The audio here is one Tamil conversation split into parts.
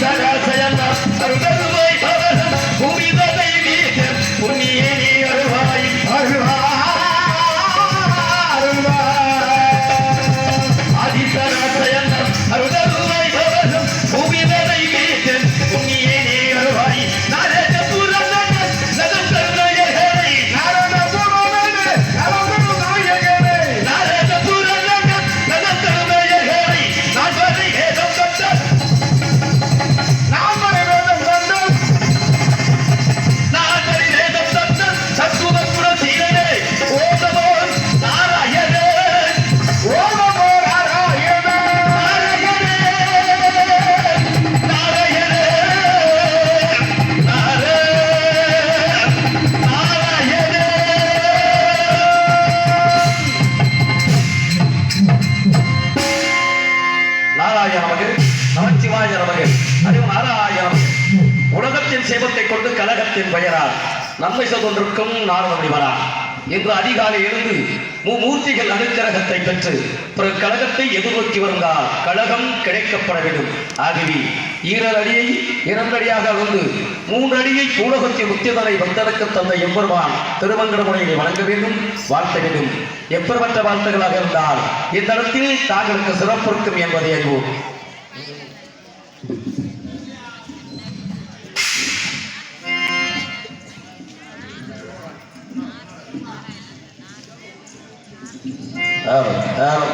Sayana, Sayana, Sayana, Sayana, கழகத்தின் பெயரால் நன்மை சொல்வதற்கும் நாரதம் வரா. என்று அதிகாலை எழுந்து மூர்த்திகள் அனுக்கிரகத்தை பெற்று பிறகு கழகத்தை எதிர்நோக்கி வருங்கால் கழகம் கிடைக்கப்பட வேண்டும். ஆகவே ஈரல் அடியை இரண்டடியாக வந்து மூன்றடியை பூலகத்தின் முத்தியதனை வந்தடக்க தந்த எம்பெருமான் திருமங்கடமுனையை வழங்க வேண்டும் வாழ்த்த வேண்டும். எப்பெருமற்ற வார்த்தைகளாக இருந்தால் இந்த தாங்களுக்கு சிறப்பு இருக்கும் என்பதை அறிவோம். ஆமாம்,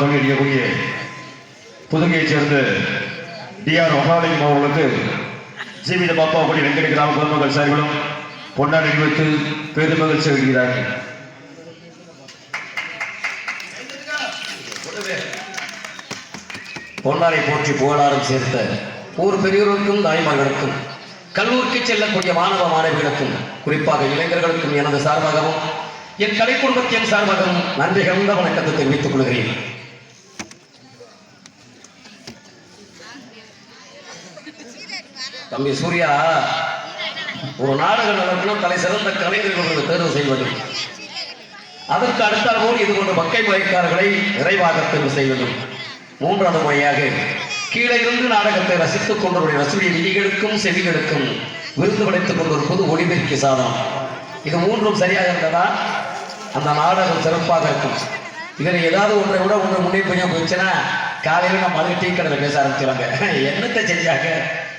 தொழில் அடிக்கக்கூடிய புதுகையைச் சேர்ந்த டிஆர் மகாலிங்கம் அவர்களுக்கு ஜீவித பாப்பா கூடிய வெங்கடி கிராம பொதுமக்கள் சார்பிலும் பொன்னாடி வைத்து பெருமகள் செய்கிறார்கள் பொன்னாரை போற்றி புகழாரம் சேர்த்த ஊர் பெரியோருக்கும் தாய்மார்களுக்கும் கல்லூரிக்கு செல்லக்கூடிய மாணவ மாணவிகளுக்கும் குறிப்பாக இளைஞர்களுக்கும் எனது சார்பாகவும் என் கலை குடும்பத்தின் சார்பாகவும் நன்றி கலந்த வணக்கத்தை தெரிவித்துக் கொள்கிறேன். தம்பி சூர்யா ஒரு நாடக நடக்கணும் தலை சிறந்த கலைஞர்கள் தேர்வு செய்வது. அதற்கு அடுத்தால் போல் இது போன்ற மக்கை முறைக்காரர்களை விரைவாக தேர்வு செய்வது. மூன்றாவது முறையாக கீழே இருந்து நாடகத்தை ரசித்துக் கொண்டவருடைய ரசிகை விதிகளுக்கும் செவிகளுக்கும் விருந்து படைத்துக் கொண்டிருப்பது ஒளிமைக்கு சாதனம் இது மூன்றும் சரியாக இருந்ததா? அந்த நாடகம் சிறப்பாக இருக்கும். இதில் ஏதாவது ஒன்றை விட ஒன்று முன்னே கொஞ்சம் போச்சுன்னா காலையில் நம்ம அது டீ கடையில் பேச ஆரம்பிச்சிடுவாங்க என்னத்தை செஞ்சாங்க?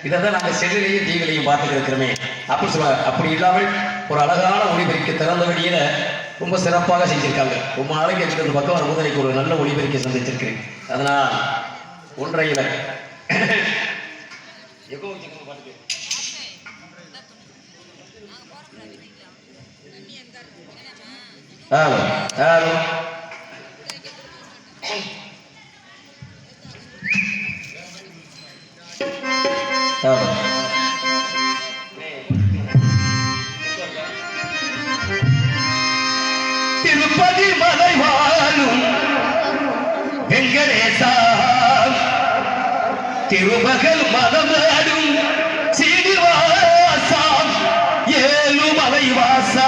இதை தான் நாங்கள் செல்லிலையும் டிவிலையும் பார்த்துட்டு இருக்கிறோமே. அப்படி சொல்லுவாங்க அப்படி இல்லாமல் ஒரு அழகான ஒளிபெருக்கி திறந்த வழியில் ரொம்ப சிறப்பாக செஞ்சுருக்காங்க. ரொம்ப நாளைக்கு எங்கிட்ட பக்கம் வரும்போது எனக்கு ஒரு நல்ல ஒளிபெருக்கை சந்திச்சிருக்கிறேன். அதனால் ஒன்றையில் எகோ வச்சுக்கணும் பாட்டுக்கு. ஹலோ ஹலோ திருப்பதி மலை வாழும் வெங்கடேசா. திருமகள் மதம் சீனிவாசா ஏழுமலை அலைவாசா